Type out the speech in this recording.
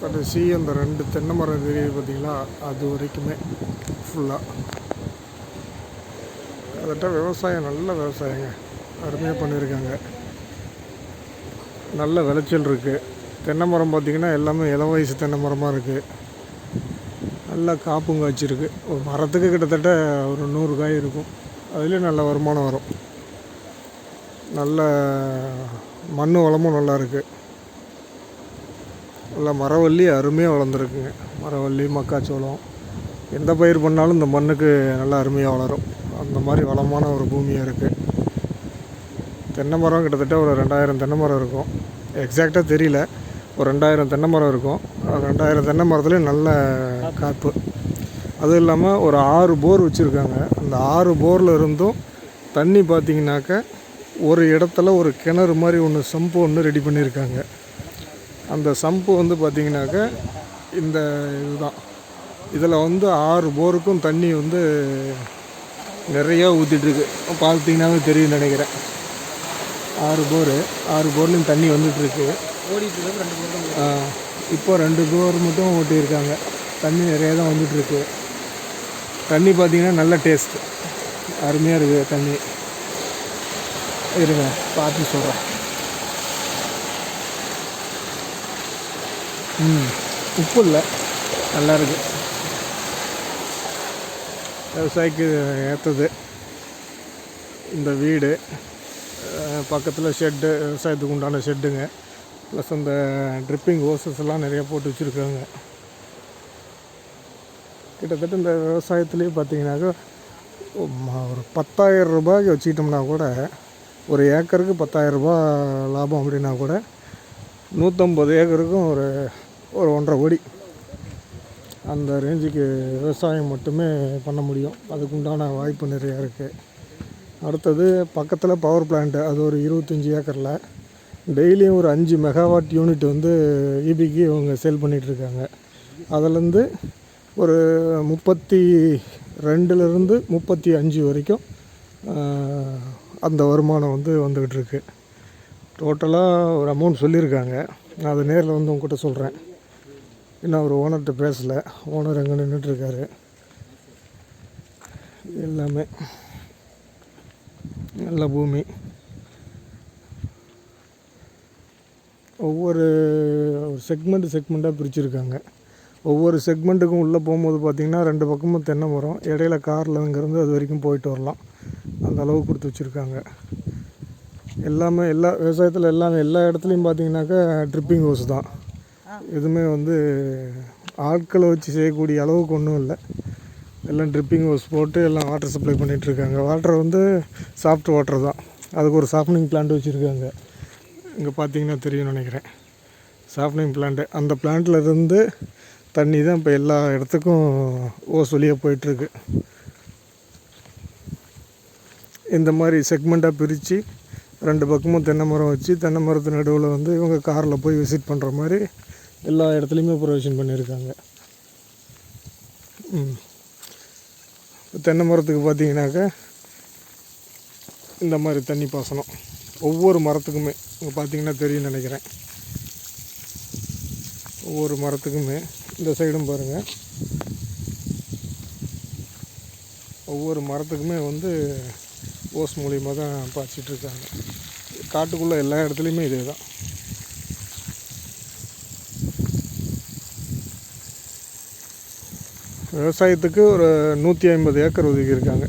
கடைசி அந்த ரெண்டு தென்னை மரம் தெரியுது பார்த்திங்களா? அது வரைக்குமே ஃபுல்லாக அதட்ட விவசாயம் நல்ல விவசாயங்க. அருமையாக பண்ணியிருக்காங்க. நல்ல விளைச்சல் இருக்குது தென்னை மரம் பார்த்திங்கன்னா எல்லாமே இளம் வயசு தென்னை மரமாக இருக்குது நல்லா காப்பும் காய்ச்சிருக்கு. ஒரு மரத்துக்கு கிட்டத்தட்ட ஒரு நூறு காய் இருக்கும். அதுலேயும் நல்ல வருமானம் வரும். நல்ல மண் வளமும் நல்லா இருக்குது நல்லா மரவள்ளி அருமையாக வளர்ந்துருக்குங்க. மரவள்ளி மக்காச்சோளம். எந்த பயிர் பண்ணாலும் இந்த மண்ணுக்கு நல்லா அருமையாக வளரும். அந்த மாதிரி வளமான ஒரு பூமியாக இருக்குது தென்னை மரம் கிட்டத்தட்ட ஒரு ரெண்டாயிரம் தென்னை மரம் இருக்கும். எக்ஸாக்டாக தெரியல. ஒரு ரெண்டாயிரம் தென்னை மரம் இருக்கும். ரெண்டாயிரம் தென்னை மரத்துலேயும் நல்ல காப்பு. அதுவும் இல்லாமல் ஒரு ஆறு போர் வச்சுருக்காங்க. அந்த ஆறு போரில் இருந்தும் தண்ணி பார்த்திங்கனாக்க ஒரு இடத்துல ஒரு கிணறு மாதிரி ஒன்று சம்பு ஒன்று ரெடி பண்ணியிருக்காங்க அந்த சம்பு வந்து பார்த்தீங்கன்னாக்க இந்த இதுதான். இதில் வந்து ஆறு போருக்கும் தண்ணி வந்து நிறையா ஊற்றிட்டுருக்கு பார்த்தீங்கன்னாவே தெரியும் நினைக்கிறேன். ஆறு போரு ஆறு போர்லேயும் தண்ணி வந்துட்டுருக்கு. இப்போ ரெண்டு போர் மட்டும் ஓட்டியிருக்காங்க. தண்ணி நிறையா தான் வந்துட்டுருக்கு. தண்ணி பார்த்தீங்கன்னா நல்ல டேஸ்ட் அருமையாக இருக்குது தண்ணி. இருங்க பார்த்து சொல்கிறேன் ம் உப்பு இல்லை நல்லாயிருக்கு விவசாயிக்கு ஏற்றது இந்த வீடு பக்கத்தில் ஷெட்டு விவசாயத்துக்கு உண்டான ஷெட்டுங்க. ப்ளஸ் அந்த ட்ரிப்பிங் ஹோசஸ் எல்லாம் நிறைய போட்டு வச்சுருக்காங்க. கிட்டத்தட்ட இந்த விவசாயத்துலேயே பார்த்தீங்கன்னாக்கா ஒரு பத்தாயிரம் ரூபாய்க்கு வச்சுக்கிட்டோம்னா கூட ஒரு ஏக்கருக்கு பத்தாயிரம் ரூபாய் லாபம் அப்படின்னா கூட நூற்றம்பது ஏக்கருக்கும் ஒரு ஒரு ஒன்றரை கோடி. அந்த ரேஞ்சுக்கு விவசாயம் மட்டுமே பண்ண முடியும். அதுக்குண்டான வாய்ப்பு நிறையா இருக்குது அடுத்தது பக்கத்தில் பவர் பிளான்ட்டு அது ஒரு இருபத்தஞ்சி ஏக்கரில். டெய்லியும் ஒரு அஞ்சு மெகாவாட் யூனிட் வந்து இபிக்கு இவங்க சேல் பண்ணிகிட்ருக்காங்க அதுலேருந்து ஒரு முப்பத்தி ரெண்டுலேருந்து முப்பத்தி அஞ்சு வரைக்கும் அந்த வருமானம் வந்து வந்துக்கிட்டு இருக்கு. டோட்டலாக ஒரு அமௌண்ட் சொல்லியிருக்காங்க. நான் அதை நேரில் வந்து உங்ககிட்ட சொல்கிறேன் இன்னும் அவர் ஓனர்கிட்ட பேசலை. ஓனர் எங்கே நின்றுட்டுருக்காரு எல்லாமே நல்ல பூமி. ஒவ்வொரு செக்மெண்ட் செக்மெண்ட்டாக பிரிச்சுருக்காங்க. ஒவ்வொரு செக்மெண்ட்டுக்கும் உள்ளே போகும்போது பார்த்திங்கன்னா ரெண்டு பக்கமும் தென்னை மரம். இடையில காரில் இங்கேருந்து அது வரைக்கும் போயிட்டு வரலாம். அந்த அளவு கொடுத்து வச்சுருக்காங்க. எல்லாமே எல்லா விவசாயத்தில் எல்லாமே எல்லா இடத்துலையும் பார்த்தீங்கன்னாக்கா ட்ரிப்பிங் ஹவுஸ் தான். எதுவுமே வந்து ஆட்களை வச்சு செய்யக்கூடிய அளவுக்கு ஒன்றும் இல்லை. எல்லாம் ட்ரிப்பிங் ஹவுஸ் போட்டு எல்லாம் வாட்டர் சப்ளை பண்ணிகிட்ருக்காங்க வாட்டர் வந்து சாஃப்ட் வாட்டர் தான். அதுக்கு ஒரு சாஃப்ட்னிங் பிளான்ட் வச்சுருக்காங்க. இங்கே பார்த்தீங்கன்னா தெரியும்னு நினைக்கிறேன். சாஃப்ட்னிங் பிளான்ட்டு அந்த பிளான்ட்லேருந்து இருந்து தண்ணி தான் இப்போ எல்லா இடத்துக்கும் ஓஸ் வழியாக போயிட்டுருக்கு. இந்த மாதிரி செக்மெண்ட்டாக பிரித்து ரெண்டு பக்கமும் தென்னை மரம் வச்சு தென்னை மரத்து நடுவில் வந்து இவங்க காரில் போய் விசிட் பண்ணுற மாதிரி எல்லா இடத்துலையுமே ப்ரொவிஷன் பண்ணியிருக்காங்க. தென்னை மரத்துக்கு பார்த்தீங்கன்னாக்கா இந்த மாதிரி தண்ணி பாசனம். ஒவ்வொரு மரத்துக்குமே இங்கே பார்த்தீங்கன்னா தெரியும்னு நினைக்கிறேன். ஒவ்வொரு மரத்துக்குமே இந்த சைடும் பாருங்கள் ஒவ்வொரு மரத்துக்குமே வந்து ஓஸ் மூலியமாக தான் பாய்ச்சிட்டு இருக்காங்க. காட்டுக்குள்ளே எல்லா இடத்துலையுமே இதே தான் விவசாயத்துக்கு ஒரு நூற்றி ஐம்பது ஏக்கர் ஒதுக்கியிருக்காங்க.